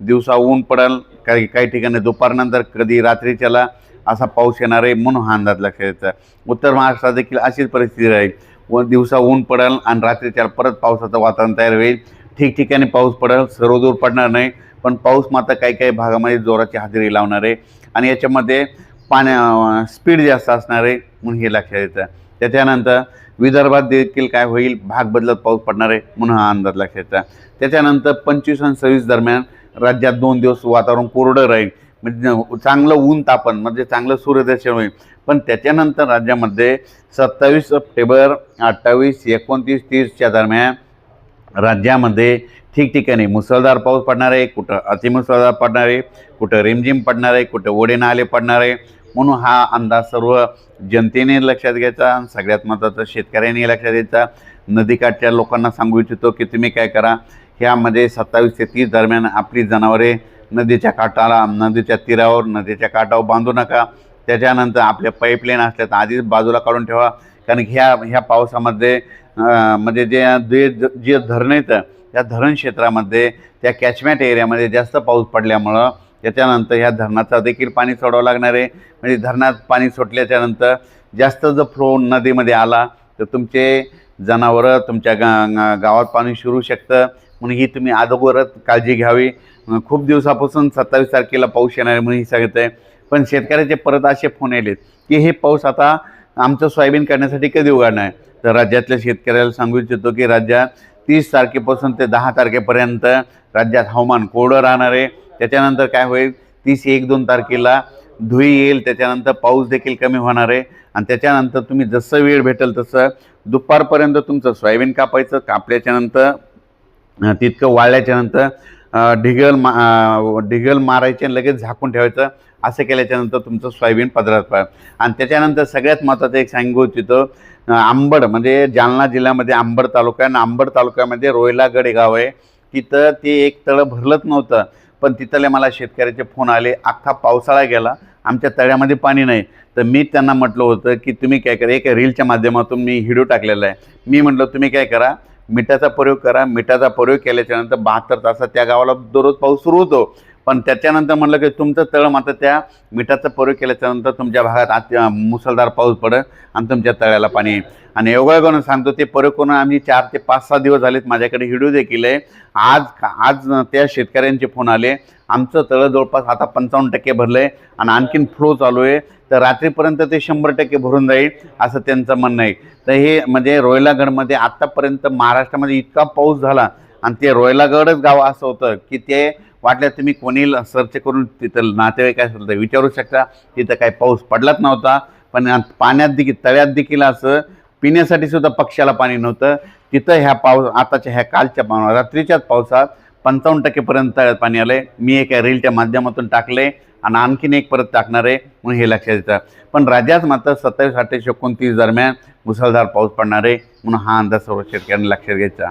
दिवसा ऊन पडेल काही काही ठिकाणी दुपारनंतर कधी रात्रीच्याला असा पाऊस येणार आहे म्हणून हा अंदाज लक्षात यायचा उत्तर महाराष्ट्रात देखील अशीच परिस्थिती राहील. व दिवसा ऊन पडेल आणि रात्रीच्या परत पावसाचं वातावरण तयार होईल. ठिकठिकाणी पाऊस पडेल सर्वदूर पडणार नाही पण पाऊस मात्र काही काही भागामध्ये जोराची हजेरी लावणार आहे. आणि याच्यामध्ये पाण्या स्पीड जास्त असणार आहे म्हणून हे लक्षात येतं. त्याच्यानंतर विदर्भात देखील काय होईल? भाग बदलत पाऊस पडणार आहे म्हणून हा अंदाज लक्षात येतं. त्याच्यानंतर पंचवीस आणि सव्वीस दरम्यान राज्यात दोन दिवस वातावरण कोरडं राहील. म्हणजे चांगलं ऊन तापन म्हणजे चांगलं सूर्यदर्शन होईल. पण त्याच्यानंतर राज्यामध्ये सत्तावीस सप्टेंबर अठ्ठावीस एकोणतीस तीसच्या दरम्यान राज्यामध्ये ठिकठिकाणी मुसळधार पाऊस पडणार आहे कुठं अतिमुसळधार पडणार आहे कुठं रिमझिम पडणार आहे कुठं ओढे नाले पडणार आहे. म्हणून हा अंदाज सर्व जनतेने लक्षात घ्यायचा आणि सगळ्यात महत्त्वाचं शेतकऱ्यांनी लक्षात घ्यायचा. नदीकाठच्या लोकांना सांगू इच्छितो की तुम्ही काय करा ह्यामध्ये सत्तावीस ते तीस दरम्यान आपली जनावरे नदीच्या काठाला नदीच्या तीरावर नदीच्या काठावर बांधू नका. त्याच्यानंतर आपल्या पाईपलाईन असल्या तर आधीच बाजूला काढून ठेवा. कारण ह्या ह्या पावसामध्ये म्हणजे जे जे जे धरणं येतं त्या धरण क्षेत्रामध्ये त्या कॅचमॅट एरियामध्ये जास्त पाऊस पडल्यामुळं त्याच्यानंतर ह्या धरणाचा देखील पाणी सोडावं लागणार आहे. म्हणजे धरणात पाणी सुटल्याच्यानंतर जास्त जर फ्लो नदीमध्ये आला तर तुमचे जनावरं तुमच्या गा- गावात पाणी शिरू शकतं. म्हणून ही तुम्ही अगोदरच काळजी घ्यावी. खूप दिवसापासून सत्तावीस तारखेला पाऊस येणार आहे म्हणून ही सांगत आहे पण शेतकऱ्याचे परत असे फोन आलेत की हे पाऊस आता आमचं सोयाबीन करण्यासाठी कधी उघडणार तर राज्यातल्या शेतकऱ्याला सांगू इच्छितो की राज्यात तीस तारखेपासून ते दहा तारखेपर्यंत राज्यात हवामान कोरडं राहणार आहे. त्याच्यानंतर काय होईल? तीस एक दोन तारखेला धुई येईल. त्याच्यानंतर पाऊस देखील कमी होणार आहे. आणि त्याच्यानंतर तुम्ही जसं वेळ भेटेल तसं दुपारपर्यंत तुमचं सोयाबीन कापायचं. कापल्याच्यानंतर तितकं वाळल्याच्यानंतर ढिगल मा ढिगल मारायचे आणि लगेच झाकून ठेवायचं. असं केल्याच्यानंतर तुमचं सोयाबीन पदरात पाहिजे आणि त्याच्यानंतर सगळ्यात महत्त्वाचं एक सांगू इच्छितो आंबड म्हणजे जालना जिल्ह्यामध्ये आंबड तालुका आहे. आणि आंबड तालुक्यामध्ये रोयलागड गाव आहे. तिथं ते एक तळं भरलंच नव्हतं. पण तिथले मला शेतकऱ्याचे फोन आले. अख्खा पावसाळा गेला. आमच्या तळ्यामध्ये पाणी नाही. तर मी त्यांना म्हटलं होतं की तुम्ही काय करा? एक रीलच्या माध्यमातून मी व्हिडिओ टाकलेला आहे. मी म्हटलं तुम्ही काय करा? मिठाचा प्रयोग करा मिठाचा प्रयोग केल्याच्यानंतर बहात्तर तासात त्या गावाला दररोज पाऊस सुरू होतो. पण त्याच्यानंतर म्हणलं की तुमचं तळं मात्र त्या मिठाचा प्रयोग केल्याच्यानंतर तुमच्या भागात आत मुसळधार पाऊस पडेल आणि तुमच्या तळ्याला पाणी येईल. आणि करून सांगतो ते प्रयोग करून आम्ही चार ते पाच सहा दिवस झालेत. माझ्याकडे व्हिडिओ देखील आहे. आज आज त्या शेतकऱ्यांचे फोन आले. आमचं तळं जवळपास आता पंचावन्न टक्के भरलं आहे आणि आणखीन फ्लो चालू आहे. तर रात्रीपर्यंत ते शंभर टक्के भरून जाईल असं त्यांचं म्हणणं आहे. तर हे म्हणजे रोयलागडमध्ये आत्तापर्यंत महाराष्ट्रामध्ये इतका पाऊस झाला आणि ते रोयलागडच गाव असं होतं की ते वाटलं तुम्ही कोणी सर्च करून तिथं नातेवाईक असेल तर विचारू शकता तिथं काही पाऊस पडलाच नव्हता. पण पाण्यात देखील तळ्यात देखील असं पिण्यासाठी सुद्धा पक्षाला पाणी नव्हतं. तिथं ह्या पाऊस आताच्या ह्या कालच्या पाव रात्रीच्याच पावसात पंचावन्न टक्केपर्यंत तळ्यात पाणी आलं आहे मी एका रीलच्या माध्यमातून टाकले आणि आणखीन एक परत टाकणार आहे म्हणून हे लक्षात येतं. पण राज्यात मात्र सत्तावीस अठ्ठावीस एकोणतीस दरम्यान मुसळधार पाऊस पडणार आहे म्हणून हा अंदाज सर्व शेतकऱ्यांनी लक्षात घ्यायचा.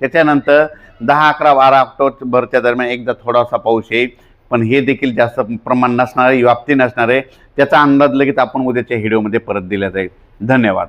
त्याच्यानंतर दहा अकरा बारा ऑक्टोबरच्या दरम्यान एकदा थोडासा पाऊस येईल. पण हे देखील जास्त प्रमाण नसणार आहे व्याप्ती नसणार आहे त्याचा अंदाज लगेच आपण उद्याच्या व्हिडिओमध्ये परत दिला जाईल. धन्यवाद.